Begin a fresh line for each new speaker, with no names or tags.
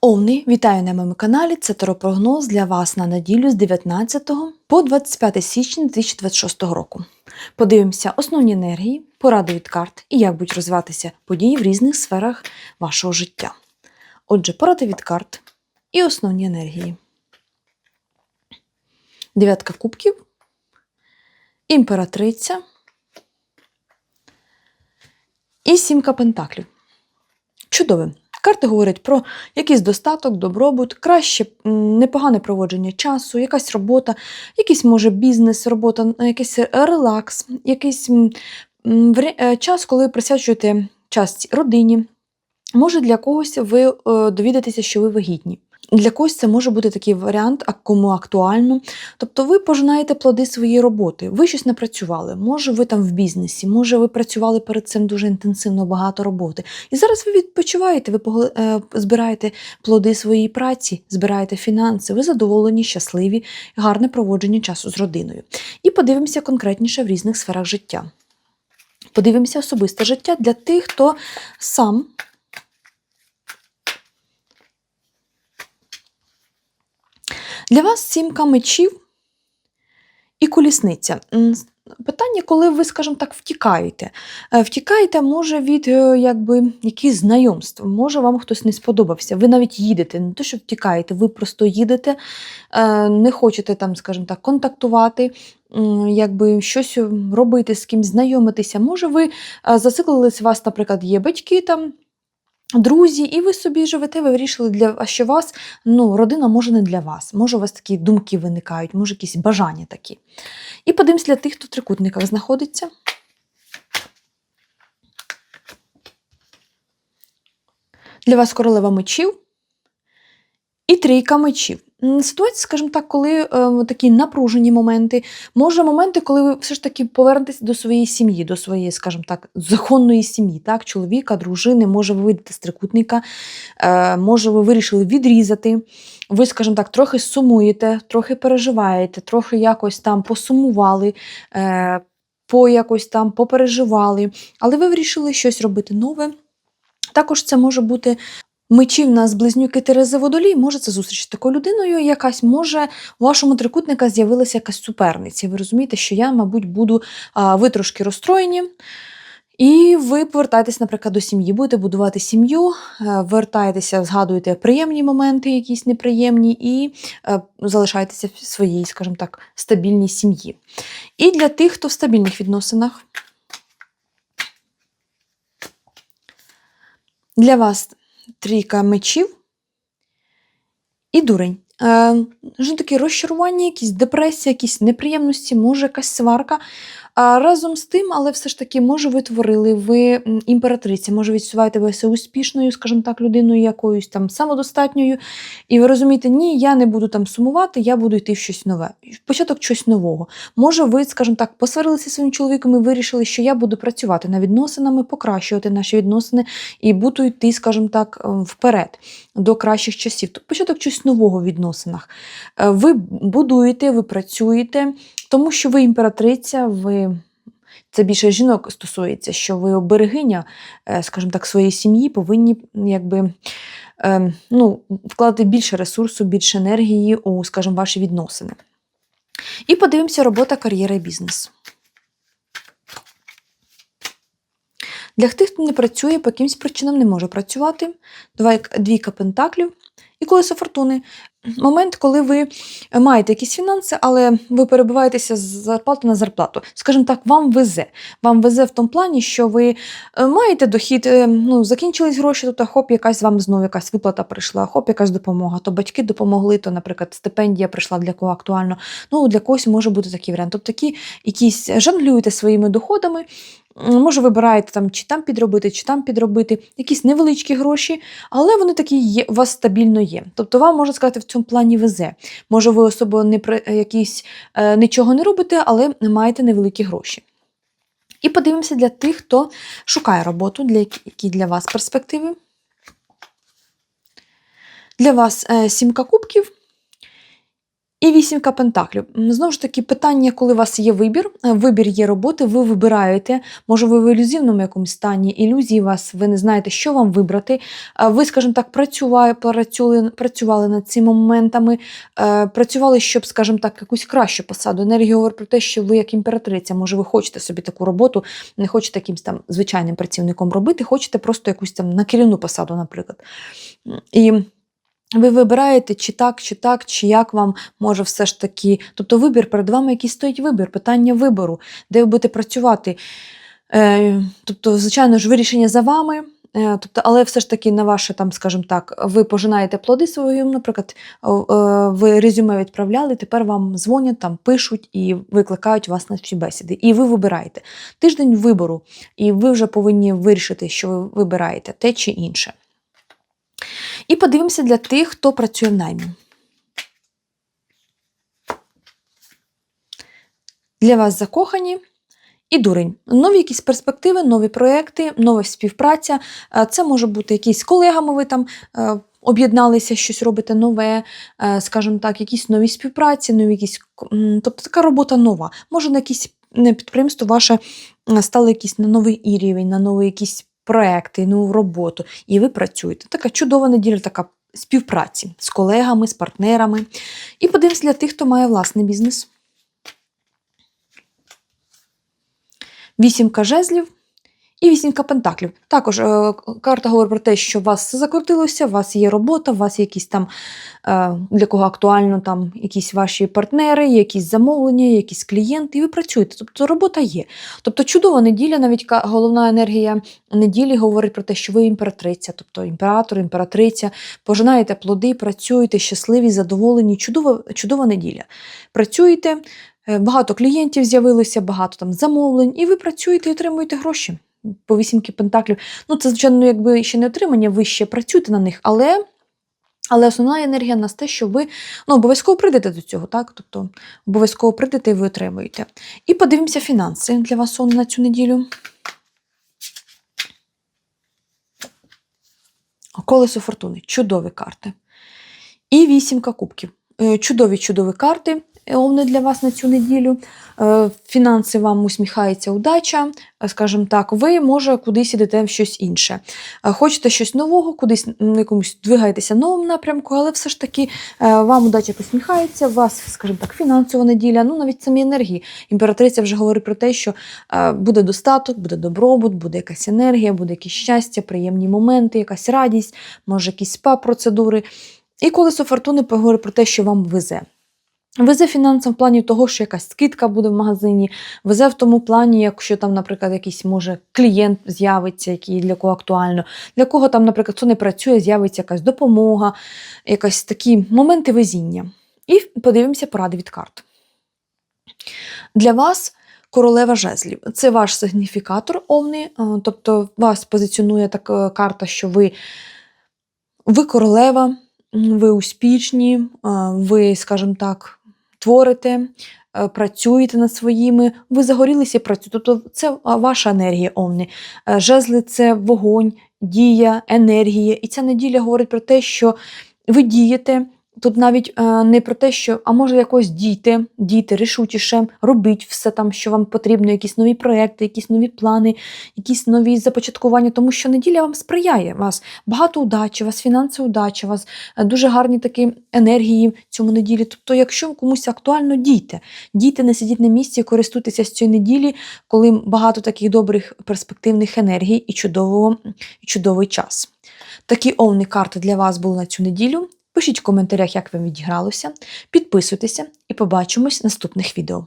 Овни, вітаю на моєму каналі. Це теропрогноз для вас на неділю з 19 по 25 січня 2026 року. Подивимося основні енергії, поради від карт і як будуть розвиватися події в різних сферах вашого життя. Отже, поради від карт і основні енергії. Дев'ятка кубків, імператриця і сімка пентаклів. Чудове. Карти говорять про якийсь достаток, добробут, краще непогане проводження часу, якась робота, якийсь може бізнес, робота, якийсь релакс, якийсь е, час, коли присвячуєте час родині. Може, для когось ви е, довідаєтеся, що ви вагітні. Для когось це може бути такий варіант, а кому актуально. Тобто ви пожинаєте плоди своєї роботи, ви щось напрацювали, може ви там в бізнесі, може ви працювали перед цим дуже інтенсивно, багато роботи. І зараз ви відпочиваєте, ви е, збираєте плоди своєї праці, збираєте фінанси, ви задоволені, щасливі, гарне проводження часу з родиною. І подивимося конкретніше в різних сферах життя. Подивимося особисте життя для тих, хто сам Для вас сімка мечів і колісниця. Питання, коли ви, скажімо так, втікаєте. Е, Втікаєте, може, від е, якби, якихось знайомств, може, вам хтось не сподобався. Ви навіть їдете, не те, що втікаєте, ви просто їдете, е, не хочете там, скажімо так, контактувати, якби щось робити з кимось, знайомитися. Може, ви зациклились, у вас, наприклад, є батьки там. Друзі, і ви собі живете, ви вирішили, для, що вас ну, родина може не для вас. Може, у вас такі думки виникають, може, якісь бажання такі. І подивимось для тих, хто в трикутниках знаходиться. Для вас королева мечів і трійка мечів. Ситуація, скажімо так, коли е, такі напружені моменти, може моменти, коли ви все ж таки повернетесь до своєї сім'ї, до своєї, скажімо так, законної сім'ї, так, чоловіка, дружини, може ви вийдете з трикутника, е, може ви вирішили відрізати. Ви, скажімо так, трохи сумуєте, трохи переживаєте, трохи якось там посумували, е, по якось там попереживали, але ви вирішили щось робити нове. Також це може бути Мечі в нас близнюки Терези Водолій, може це зустріч з такою людиною якась, може у вашому трикутника з'явилася якась суперниця. Ви розумієте, що я, мабуть, буду, а, ви трошки розстроєні. І ви повертаєтесь, наприклад, до сім'ї, будете будувати сім'ю, е, вертаєтеся, згадуєте приємні моменти, якісь неприємні, і е, залишаєтеся в своїй, скажімо так, стабільній сім'ї. І для тих, хто в стабільних відносинах, для вас трійка мечів і дурень. Е, вже таке розчарування, якісь депресія, якісь неприємності, може якась сварка. А разом з тим, але все ж таки, може, ви творили, ви м, імператриця, може, відчуваєте себе успішною, скажімо так, людиною якоюсь там самодостатньою. І ви розумієте, ні, я не буду там сумувати, я буду йти в щось нове. Початок щось нового. Може, ви, скажімо так, посварилися своїм чоловіком і вирішили, що я буду працювати над відносинами, покращувати наші відносини і буду йти, скажімо так, е, вперед до кращих часів. Тобто початок щось нового в відносинах. Е, Ви будуєте, ви працюєте, тому що ви імператриця, ви. Це більше жінок стосується, що ви оберегиня, е, скажімо так, своєї сім'ї повинні якби, е, ну, вкладати більше ресурсу, більше енергії у, скажімо, ваші відносини. І подивимося робота, кар'єра і бізнес. Для тих, хто не працює, по якимсь причинам не може працювати. Давай двійка пентаклів і колесо фортуни. Момент, коли ви маєте якісь фінанси, але ви перебуваєтеся з зарплати на зарплату. Скажімо так, вам везе. Вам везе в тому плані, що ви е, маєте дохід, е, ну, закінчились гроші, то хоп, якась вам знову якась виплата прийшла, хоп, якась допомога. То батьки допомогли, то, наприклад, стипендія прийшла для кого актуально. Ну, для когось може бути такий варіант. Тобто такі якісь жонглюєте своїми доходами. Може, вибираєте там, чи там підробити, чи там підробити, якісь невеличкі гроші, але вони такі є, у вас стабільно є. Тобто вам можна сказати, в цьому плані везе. Може, ви особо не при якісь е, нічого не робите, але маєте невеликі гроші. І подивимося для тих, хто шукає роботу, для які для вас перспективи. Для вас е, сімка кубків І вісімка пентаклів. Знову ж таки, питання, коли у вас є вибір, е, вибір є роботи, ви вибираєте, може, ви в ілюзивному якомусь стані, ілюзії вас, ви не знаєте, що вам вибрати. Е, Ви, скажімо так, працювали, працювали, працювали над цими моментами, е, працювали, щоб, скажімо так, якусь кращу посаду. Енергія говорить про те, що ви як імператриця, може, ви хочете собі таку роботу, не хочете якимсь там звичайним працівником робити, хочете просто якусь там на керівну посаду, наприклад. І ви вибираєте, чи так, чи так, чи як вам може все ж таки. Тобто вибір перед вами, який стоїть вибір, питання вибору, де ви будете працювати. Е, тобто, звичайно ж, вирішення за вами. е, Тобто, але все ж таки на ваше, там, скажімо так, ви пожинаєте плоди свої, наприклад, е, ви резюме відправляли, тепер вам дзвонять, там пишуть і викликають вас на ці бесіди. І ви вибираєте. Тиждень вибору, і ви вже повинні вирішити, що ви вибираєте те чи інше. І подивимося для тих, хто працює в наймі. Для вас закохані і дурень. Нові якісь перспективи, нові проекти, нова співпраця. Е, Це може бути якісь з колегами, ви там е, об'єдналися, щось робите нове, е, скажімо так, якісь нові співпраці, нові якісь, тобто така робота нова. Може, на якісь підприємство ваше стало якийсь на новий рівень, на новий якісь проекти, нову роботу, і ви працюєте. Така чудова неділя, така співпраці з колегами, з партнерами. І подивимось для тих, хто має власний бізнес. Вісімка жезлів і вісімка пентаклів. Також е, карта говорить про те, що у вас закрутилося, у вас є робота, у вас є якісь там, е, для кого актуально, там якісь ваші партнери, якісь замовлення, якісь клієнти, і ви працюєте. Тобто робота є. Тобто чудова неділя, навіть головна енергія неділі говорить про те, що ви імператриця, тобто імператор, імператриця, пожинаєте плоди, працюєте, щасливі, задоволені. Чудова, чудова неділя. Працюєте, е, багато клієнтів з'явилося, багато там замовлень, і ви працюєте і отримуєте гроші. По вісімки пентаклів. Ну, це, звичайно, ну, якби ще не отримання, ви ще працюєте на них, але. Але основна енергія нас те, що ви ну, обов'язково прийдете до цього, так? Тобто обов'язково прийдете і ви отримуєте. І подивимося фінанси для вас он на цю неділю. Колесо фортуни. Чудові карти. І вісімка кубків. Е, Чудові чудові карти. Е, Овни для вас на цю неділю. Е, Фінанси вам усміхається удача. Е, Скажімо так, ви може кудись ідете в щось інше. Хочете щось нового, кудись якомусь двигаєтеся новому напрямку, але все ж таки вам удача посміхається, у вас, скажімо так, фінансова неділя, ну навіть самі енергії. Імператриця вже говорить про те, що буде достаток, буде добробут, буде якась енергія, буде якесь щастя, приємні моменти, якась радість, може якісь спа-процедури. І колесо фортуни говорить про те, що вам везе. Везе фінансово в плані того, що якась скидка буде в магазині, везе в тому плані, якщо там, наприклад, якийсь може клієнт з'явиться, який для кого актуально, для кого там, наприклад, хто не працює, з'явиться якась допомога, якась такі моменти везіння. І подивимося поради від карт. Для вас королева жезлів. Це ваш сигніфікатор овни, е, тобто вас позиціонує така карта, що ви, ви королева, ви успішні, е, ви, скажімо так, творите, е, працюєте над своїми, ви загорілися і працюєте. Тобто це ваша енергія овни. Е, Жезли це вогонь, дія, енергія. І ця неділя говорить про те, що ви дієте. Тут навіть е, не про те, що а може якось дійте, дійте рішучіше, робіть все там, що вам потрібно, якісь нові проекти, якісь нові плани, якісь нові започаткування, тому що неділя вам сприяє. Вас багато удачі, вас фінансова удача, вас е, дуже гарні такі енергії цьому неділі. Тобто, якщо комусь актуально, дійте. Дійте, не сидіть на місці, користуйтеся з цієї неділі, коли багато таких добрих перспективних енергій і, чудового, і чудовий час. Такі овні карти для вас були на цю неділю. Пишіть в коментарях, як вам відігралося, підписуйтеся і побачимось в наступних відео.